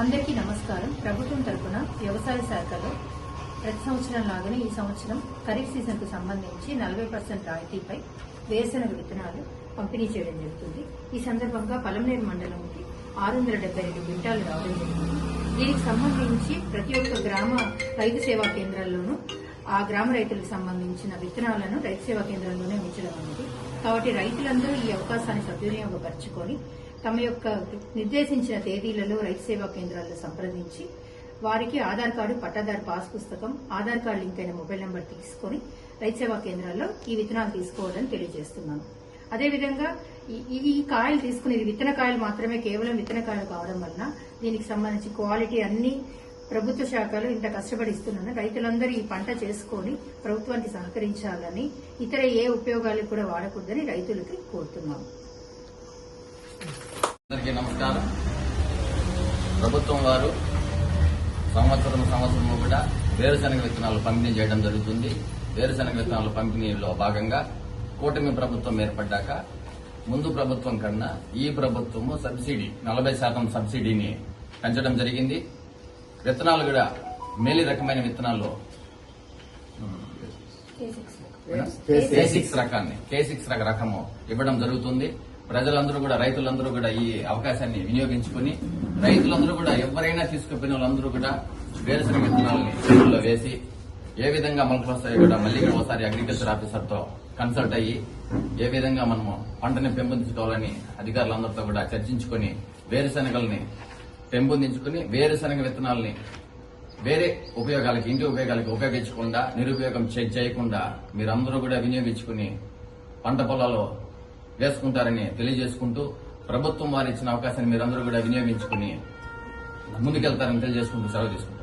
అందరికీ నమస్కారం. ప్రభుత్వం తరపున వ్యవసాయ శాఖలో ప్రతి సంవత్సరం లాగానే ఈ సంవత్సరం ఖరీఫ్ సీజన్కు సంబంధించి నలభై పర్సెంట్ రాయితీపై వేరుశనగ విత్తనాలు పంపిణీ చేయడం జరుగుతుంది. ఈ సందర్భంగా పలమనేరు మండలంకి ఆరు వందల డెబ్బై రెండు క్వింటాలు రావడం జరిగింది. దీనికి సంబంధించి ప్రతి ఒక్క గ్రామ రైతు సేవా కేంద్రాల్లోనూ ఆ గ్రామ రైతులకు సంబంధించిన విత్తనాలను రైతు సేవా కేంద్రంలోనే ఉంచడం అనేది. కాబట్టి రైతులందరూ ఈ అవకాశాన్ని సద్వినియోగపరచుకొని తమ యొక్క నిర్దేశించిన తేదీలలో రైతు సేవా కేంద్రాల్లో సంప్రదించి వారికి ఆధార్ కార్డు పట్టాదారు పాస్ పుస్తకం ఆధార్ కార్డు లింక్ అయిన మొబైల్ నెంబర్ తీసుకొని రైతు సేవా కేంద్రాల్లో ఈ విత్తనాలు తీసుకోవాలని తెలియజేస్తున్నాను. అదేవిధంగా ఈ- ఈ కాయలు తీసుకునేది విత్తన కాయలు మాత్రమే కేవలం విత్తన కాయలు కావడం వలన దీనికి సంబంధించి క్వాలిటీ అన్ని ప్రభుత్వ శాఖలు ఇంత కష్టపడి ఇస్తున్నాను రైతులందరూ ఈ పంట చేసుకొని ప్రభుత్వానికి సహకరించాలని ఇతర ఏ ఉపయోగాలకు కూడా వాడకూడదని రైతులకి కోరుతున్నాము. అందరికీ నమస్కారం. ప్రభుత్వం వారు సంవత్సరం సంవత్సరం కూడా వేరుశనగ విత్తనాలు పంపిణీ చేయడం జరుగుతుంది. వేరుశనగ విత్తనాల పంపిణీలో భాగంగా కూటమి ప్రభుత్వం ఏర్పడ్డాక ముందు ప్రభుత్వం కన్నా ఈ ప్రభుత్వము సబ్సిడీ నలభై శాతం సబ్సిడీని పెంచడం జరిగింది. విత్తనాలు కూడా మేలి రకమైన విత్తనాలు కే సిక్స్ రకాన్ని కే సిక్స్ రక రకము ఇవ్వడం జరుగుతుంది. ప్రజలందరూ కూడా రైతులందరూ కూడా ఈ అవకాశాన్ని వినియోగించుకుని రైతులందరూ కూడా ఎవరైనా తీసుకుపోయిన వాళ్ళందరూ కూడా వేరుశనగ విత్తనాలని చేతుల్లో వేసి ఏ విధంగా మనకు వస్తాయో కూడా మళ్ళీ ఒకసారి అగ్రికల్చర్ ఆఫీసర్తో కన్సల్ట్ అయ్యి ఏ విధంగా మనము పంటని పెంపొందించుకోవాలని అధికారులందరితో కూడా చర్చించుకొని వేరుశనగల్ని పెంపొందించుకుని వేరుశనగ విత్తనాలని వేరే ఉపయోగాలకి ఇంటి ఉపయోగాలకి ఉపయోగించకుండా నిరుపయోగం చేయకుండా మీరందరూ కూడా వినియోగించుకుని పంట పొలాల్లో వేసుకుంటారని తెలియజేసుకుంటూ ప్రభుత్వం వారు ఇచ్చిన అవకాశాన్ని మీరందరూ కూడా వినియోగించుకుని ముందుకెళ్తారని తెలియజేసుకుంటూ సెలవు తీసుకుంటున్నాను